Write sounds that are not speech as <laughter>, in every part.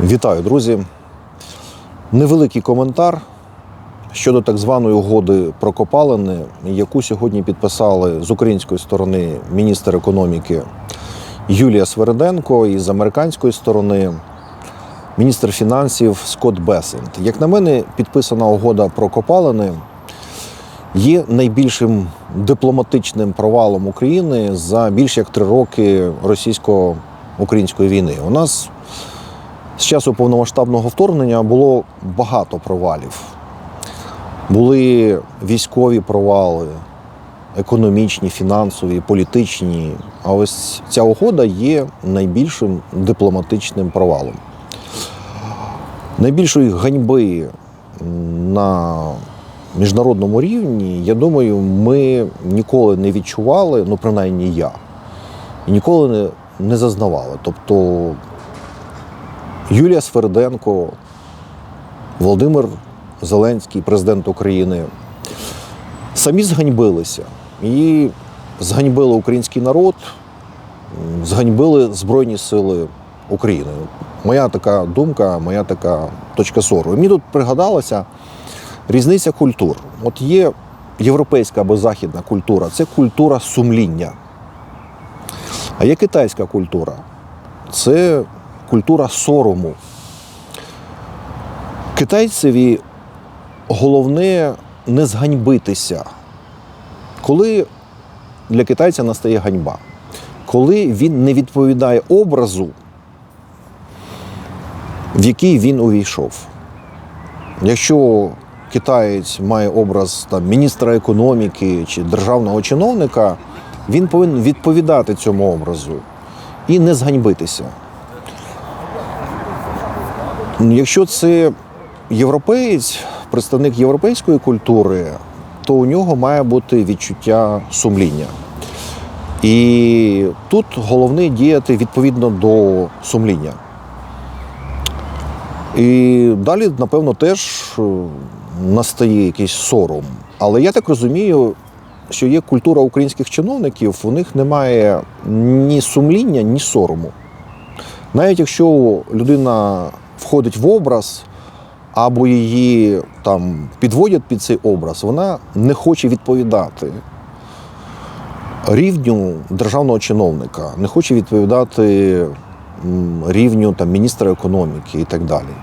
Вітаю, друзі. Невеликий коментар щодо так званої угоди про копалини, яку сьогодні підписали з української сторони міністр економіки Юлія Свериденко і з американської сторони міністр фінансів Скотт Бесент. Як на мене, підписана угода про копалини є найбільшим дипломатичним провалом України за більш як три роки російсько-української війни. У нас з часу повномасштабного вторгнення було багато провалів. Були військові провали, економічні, фінансові, політичні. А ось ця угода є найбільшим дипломатичним провалом. Найбільшої ганьби на міжнародному рівні, я думаю, ми ніколи не відчували, ну принаймні я, ніколи не, не зазнавали. Тобто Юлія Сверденко, Володимир Зеленський, президент України, самі зганьбилися. І зганьбили український народ, зганьбили Збройні Сили України. Моя така думка, моя така точка зору. І мені тут пригадалася різниця культур. От є європейська або західна культура це культура сумління. А є китайська культура це культура сорому. Китайцеві головне не зганьбитися. Коли для китайця настає ганьба, коли він не відповідає образу, в який він увійшов. Якщо китаєць має образ там, міністра економіки чи державного чиновника, він повинен відповідати цьому образу і не зганьбитися. Якщо це європеєць, представник європейської культури, то у нього має бути відчуття сумління. І тут головне діяти відповідно до сумління. І далі, напевно, теж е, настає якийсь сором. Але я так розумію, що є культура українських чиновників, у них немає ні сумління, ні сорому. Навіть якщо людина входить в образ, або її там підводять під цей образ, вона не хоче відповідати рівню державного чиновника, не хоче відповідати рівню там, міністра економіки і так далі.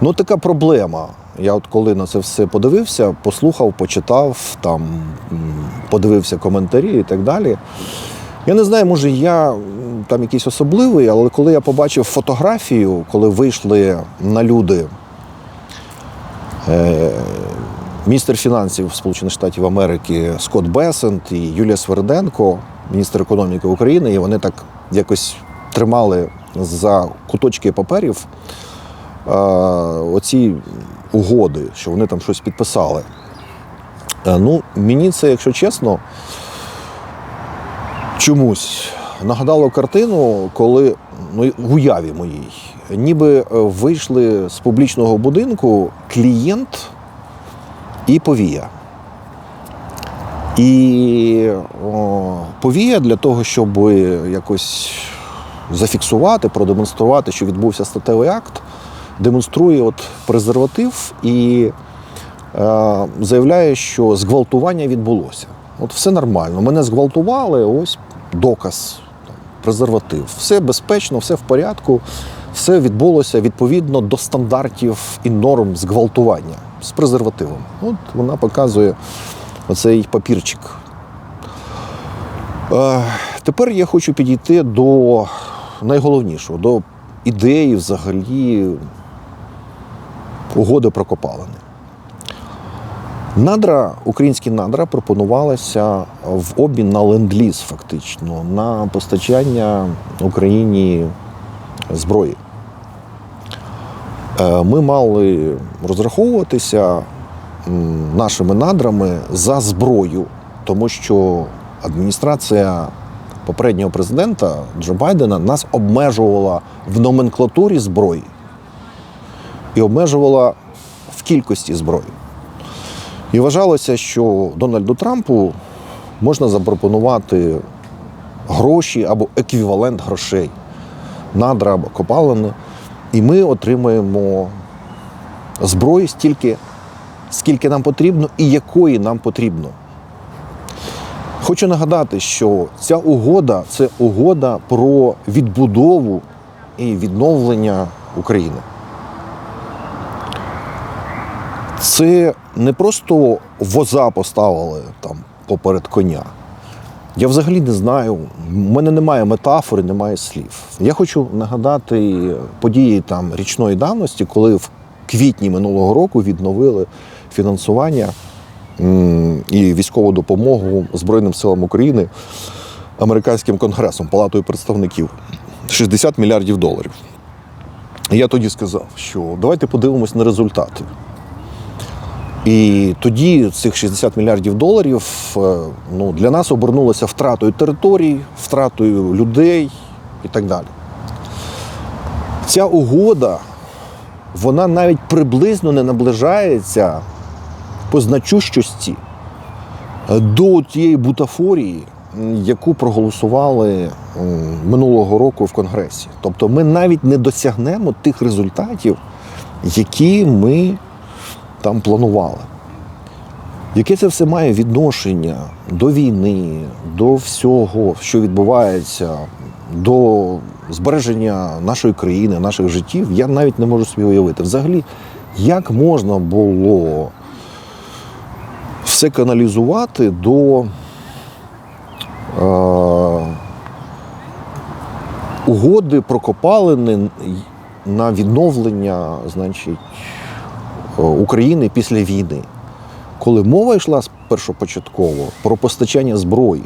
Ну, така проблема. Я от коли на це все подивився, послухав, почитав, там, подивився коментарі і так далі. Я не знаю, може я там якийсь особливий, але коли я побачив фотографію, коли вийшли на люди е, міністр фінансів Сполучених Штатів Америки Скотт Бесент і Юлія Сверденко, міністр економіки України, і вони так якось тримали за куточки паперів е, оці угоди, що вони там щось підписали. Е, ну, мені це, якщо чесно, чомусь нагадало картину, коли ну, в уяві моїй, ніби е, вийшли з публічного будинку клієнт і повія. І о, повія для того, щоб якось зафіксувати, продемонструвати, що відбувся статевий акт, демонструє от презерватив і е, заявляє, що зґвалтування відбулося. От все нормально. Мене зґвалтували, ось доказ, презерватив. Все безпечно, все в порядку, все відбулося відповідно до стандартів і норм зґвалтування з презервативом. От вона показує оцей папірчик. Е, тепер я хочу підійти до найголовнішого, до ідеї взагалі угоди про копалини. Надра, українські надра пропонувалися в обмін на ленд-ліз, фактично, на постачання Україні зброї. Е, Ми мали розраховуватися нашими надрами за зброю, тому що адміністрація попереднього президента Джо Байдена нас обмежувала в номенклатурі зброї і обмежувала в кількості зброї. І вважалося, що Дональду Трампу можна запропонувати гроші або еквівалент грошей, надра або копалини І ми отримаємо зброї стільки, скільки нам потрібно і якої нам потрібно. Хочу нагадати, що ця угода це угода про відбудову і відновлення України. Це не просто воза поставили там поперед коня. Я взагалі не знаю, в мене немає метафори, немає слів. Я хочу нагадати події там річної давності, коли в квітні минулого року відновили фінансування і військову допомогу Збройним силам України американським конгресом, палатою представників 60 мільярдів доларів. Я тоді сказав, що давайте подивимось на результати. І тоді цих 60 мільярдів доларів е, ну, для нас обернулося втратою територій, втратою людей і так далі. Ця угода, вона навіть приблизно не наближається по значущості е, до тієї бутафорії, яку проголосували минулого року в Конгресі. Тобто ми навіть не досягнемо тих результатів, які ми там планували. Яке це все має відношення до війни, до всього, що відбувається, до збереження нашої країни, наших життів, я навіть не можу собі уявити. Взагалі, як можна було все каналізувати до е, угоди про копалини на відновлення, значить, України після війни. Коли мова йшла першопочатково про постачання зброї,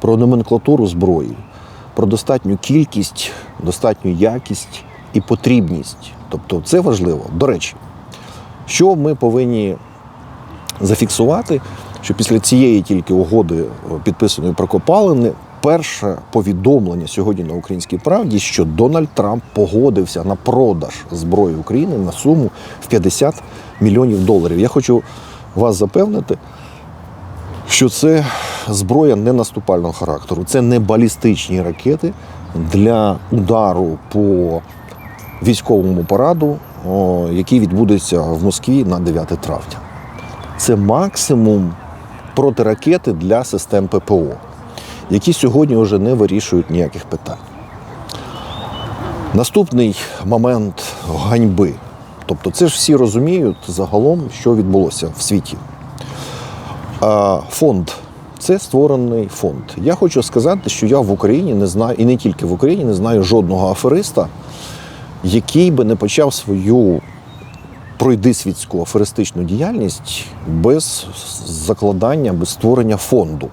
про номенклатуру зброї, про достатню кількість, достатню якість і потрібність. Тобто це важливо. До речі, що ми повинні зафіксувати, що після цієї тільки угоди, е, підписаної про копалини, перше повідомлення сьогодні на українській правді, що Дональд Трамп погодився на продаж зброї України на суму в 50 мільйонів доларів. Я хочу вас запевнити, що це зброя не наступального характеру, це не балістичні ракети для удару по військовому параду, який відбудеться в Москві на 9 травня. Це максимум протиракети для систем ППО, які сьогодні вже не вирішують ніяких питань. Наступний момент ганьби. Тобто, це ж всі розуміють загалом, що відбулося в світі. Фонд це створений фонд. Я хочу сказати, що я в Україні не знаю, і не тільки в Україні не знаю жодного афериста, який би не почав свою пройдисвітську аферистичну діяльність без закладання, без створення фонду.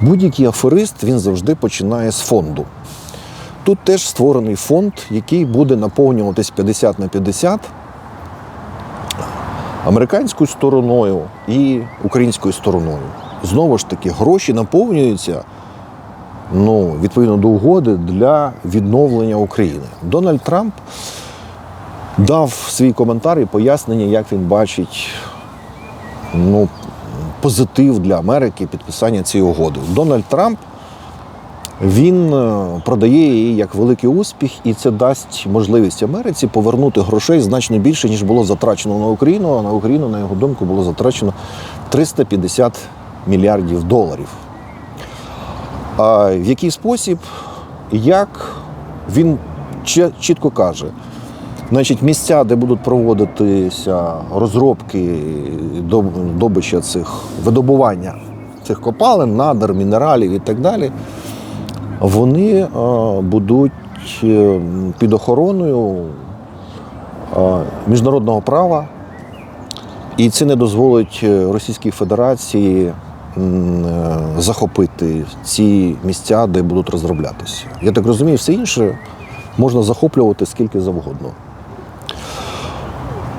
Будь-який аферист він завжди починає з фонду. Тут теж створений фонд, який буде наповнюватись 50 на 50 американською стороною і українською стороною. Знову ж таки, гроші наповнюються ну, відповідно до угоди для відновлення України. Дональд Трамп дав свій коментар і пояснення, як він бачить ну, позитив для Америки підписання цієї угоди. Дональд Трамп він е, продає її як великий успіх, і це дасть можливість Америці повернути грошей значно більше, ніж було затрачено на Україну. А на Україну, на його думку, було затрачено 350 мільярдів доларів. А в який спосіб, як він чітко каже, значить, місця, де будуть проводитися розробки доб- добича цих видобування цих копалин, надр, мінералів і так далі, вони е, будуть е, під охороною е, міжнародного права, і це не дозволить Російській Федерації захопити ці місця, де будуть розроблятися. Я так розумію, все інше можна захоплювати скільки завгодно.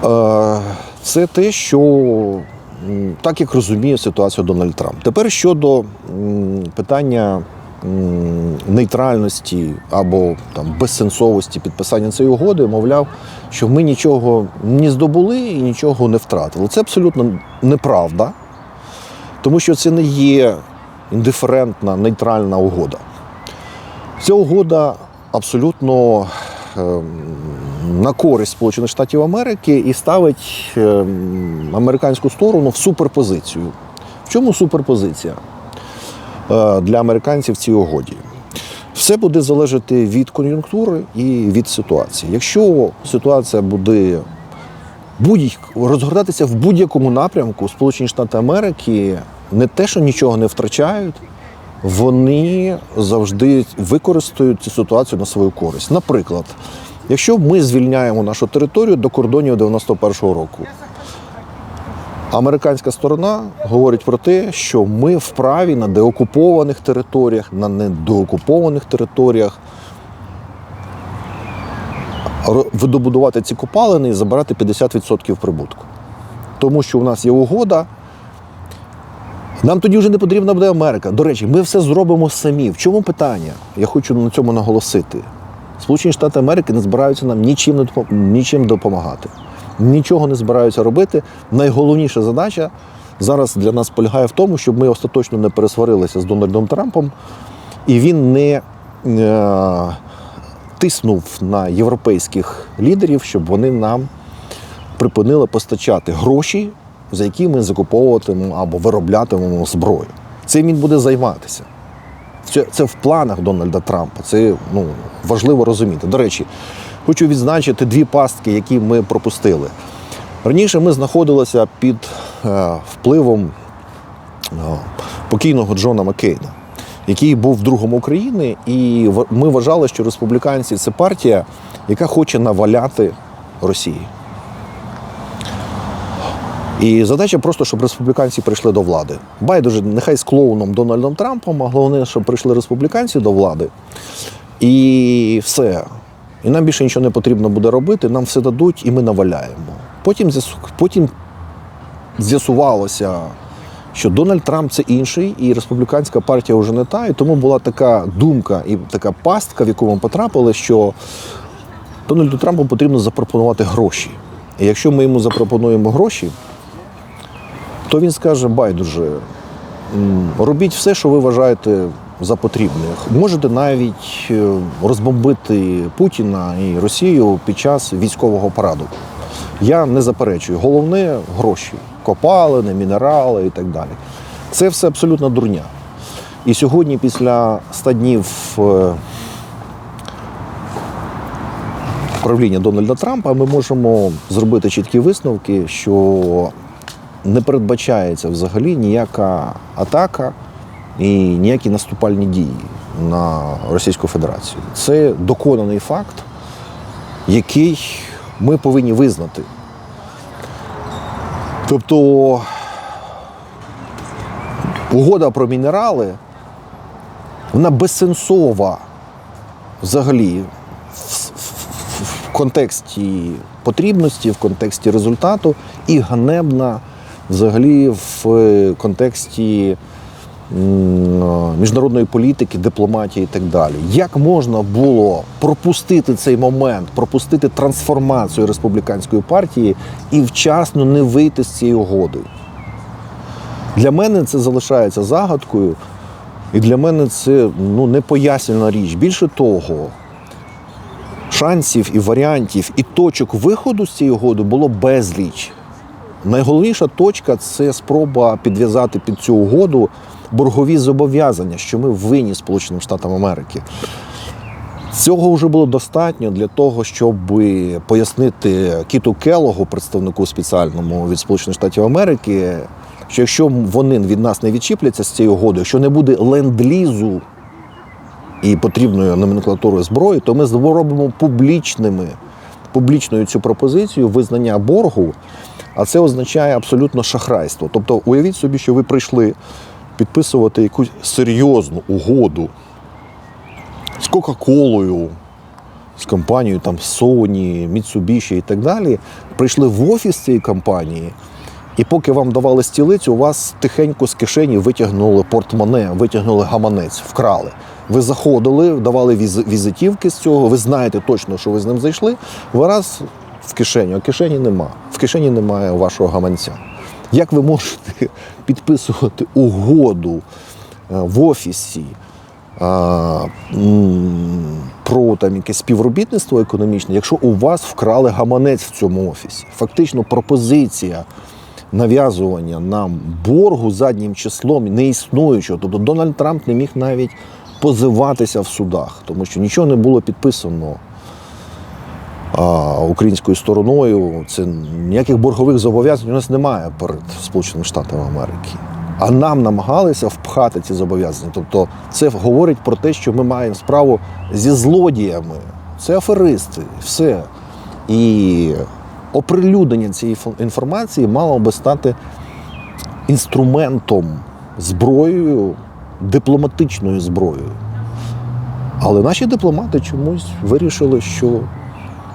Е, Це те, що так як розуміє ситуацію Дональд Трамп. Тепер щодо питання нейтральності або там безсенсовості підписання цієї угоди, мовляв, що ми нічого не здобули і нічого не втратили. Це абсолютно неправда, тому що це не є індиферентна нейтральна угода. Ця угода абсолютно на користь Сполучених Штатів Америки і ставить ем, американську сторону в суперпозицію. В чому суперпозиція е, для американців в цій угоді? Все буде залежати від кон'юнктури і від ситуації. Якщо ситуація буде будь розгортатися в будь-якому напрямку, Сполучені Штати Америки не те, що нічого не втрачають, вони завжди використають цю ситуацію на свою користь. Наприклад, якщо ми звільняємо нашу територію до кордонів 91-го року, американська сторона говорить про те, що ми вправі на деокупованих територіях, на недоокупованих територіях видобудувати ці копалини і забирати 50% прибутку. Тому що у нас є угода. Нам тоді вже не потрібна буде Америка. До речі, ми все зробимо самі. В чому питання? Я хочу на цьому наголосити. Сполучені Штати Америки не збираються нам нічим, нічим допомагати. Нічого не збираються робити. Найголовніша задача зараз для нас полягає в тому, щоб ми остаточно не пересварилися з Дональдом Трампом, і він не е, тиснув на європейських лідерів, щоб вони нам припинили постачати гроші, за які ми закуповуватимемо або вироблятимемо зброю. Цим він буде займатися. Це, це в планах Дональда Трампа. Це ну, важливо розуміти. До речі, хочу відзначити дві пастки, які ми пропустили. Раніше ми знаходилися під е, впливом е, покійного Джона Маккейна, який був другом України, і ми вважали, що республіканці це партія, яка хоче наваляти Росії. І задача просто, щоб республіканці прийшли до влади. Байдуже, нехай з клоуном Дональдом Трампом, а головне, щоб прийшли республіканці до влади. І все. І нам більше нічого не потрібно буде робити, нам все дадуть і ми наваляємо. Потім, потім з'ясувалося, що Дональд Трамп це інший, і республіканська партія вже не та. І тому була така думка і така пастка, в яку ми потрапили, що Дональду Трампу потрібно запропонувати гроші. І якщо ми йому запропонуємо гроші, то він скаже: байдуже, робіть все, що ви вважаєте за потрібне. Можете навіть е, розбомбити Путіна і Росію під час військового параду. Я не заперечую. Головне гроші, копалини, мінерали і так далі. Це все абсолютно дурня. І сьогодні, після 100 днів е, правління Дональда Трампа, ми можемо зробити чіткі висновки, що не передбачається взагалі ніяка атака і ніякі наступальні дії на Російську Федерацію. Це доконаний факт, який ми повинні визнати. Тобто угода про мінерали, вона безсенсова взагалі в, контексті потрібності, в контексті результату і ганебна взагалі в е, контексті міжнародної політики, дипломатії і так далі. Як можна було пропустити цей момент, пропустити трансформацію республіканської партії і вчасно не вийти з цієї угоди? Для мене це залишається загадкою, і для мене це ну, непояснювана річ. Більше того, шансів і варіантів, і точок виходу з цієї угоди було безліч. Найголовніша точка це спроба підв'язати під цю угоду боргові зобов'язання, що ми винні Сполученим Штатам Америки. Цього вже було достатньо для того, щоб пояснити Кіту Келогу, представнику спеціальному від Сполучених Штатів Америки, що якщо вони від нас не відчіпляться з цією угодою, якщо не буде ленд-лізу і потрібною номенклатурою зброї, то ми зробимо публічними публічною цю пропозицію визнання боргу, а це означає абсолютно шахрайство. Тобто, уявіть собі, що ви прийшли підписувати якусь серйозну угоду з Кока-Колою, з компанією там Sony, Mitsubishi і так далі. Прийшли в офіс цієї компанії, і поки вам давали стілицю, у вас тихенько з кишені витягнули портмоне, витягнули гаманець, вкрали. Ви заходили, давали візитівки з цього, ви знаєте точно, що ви з ним зайшли. Ви раз в кишені, а кишені нема. В кишені немає вашого гаманця. Як ви можете <laughs> підписувати угоду е, в офісі а, про там якесь співробітництво економічне, якщо у вас вкрали гаманець в цьому офісі. Фактично пропозиція нав'язування нам боргу заднім числом не існуючого. Тобто Дональд Трамп не міг навіть позиватися в судах, тому що нічого не було підписано українською стороною. Це ніяких боргових зобов'язань у нас немає перед Сполученими Штатами Америки. А нам намагалися впхати ці зобов'язання. Тобто, це говорить про те, що ми маємо справу зі злодіями. Це аферисти, все. І оприлюднення цієї фо- інформації мало би стати інструментом, зброєю, дипломатичною зброєю. Але наші дипломати чомусь вирішили, що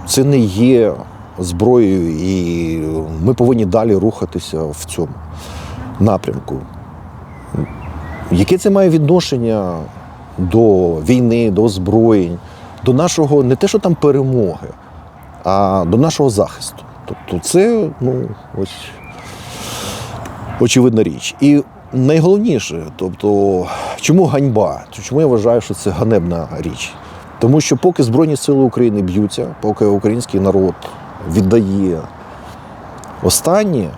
це не є зброєю, і ми повинні далі рухатися в цьому напрямку. Яке це має відношення до війни, до озброєнь, до нашого не те, що там перемоги, а до нашого захисту. Тобто, це ну, ось очевидна річ. І найголовніше, тобто, чому ганьба? Чому я вважаю, що це ганебна річ? Тому що поки Збройні Сили України б'ються, поки український народ віддає останнє,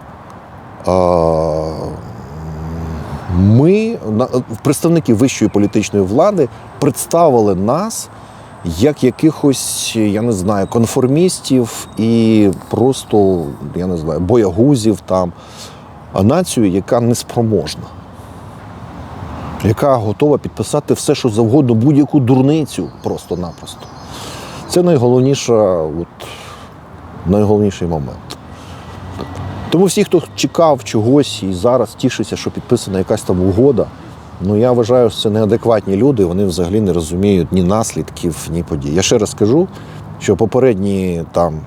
ми, представники вищої політичної влади, представили нас як якихось, я не знаю, конформістів і просто, я не знаю, боягузів там, а націю, яка неспроможна, яка готова підписати все, що завгодно, будь-яку дурницю просто-напросто. Це найголовніша, от, найголовніший момент. Тому всі, хто чекав чогось і зараз тішиться, що підписана якась там угода, ну я вважаю, що це неадекватні люди, вони взагалі не розуміють ні наслідків, ні подій. Я ще раз скажу, що попередні там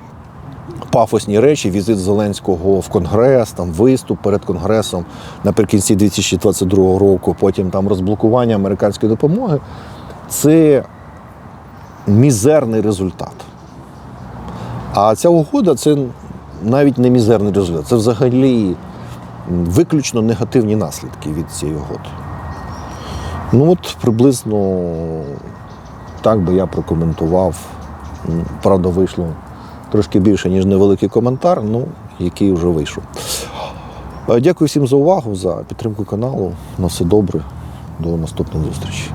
пафосні речі, візит Зеленського в Конгрес, там виступ перед Конгресом наприкінці 2022 року, потім там розблокування американської допомоги, це мізерний результат. А ця угода це навіть не мізерний результат, це взагалі виключно негативні наслідки від цієї угоди. Ну от приблизно так би я прокоментував. Правда, вийшло трошки більше, ніж невеликий коментар, ну, який вже вийшов. Е, Дякую всім за увагу, за підтримку каналу. На все добре. До наступної зустрічі.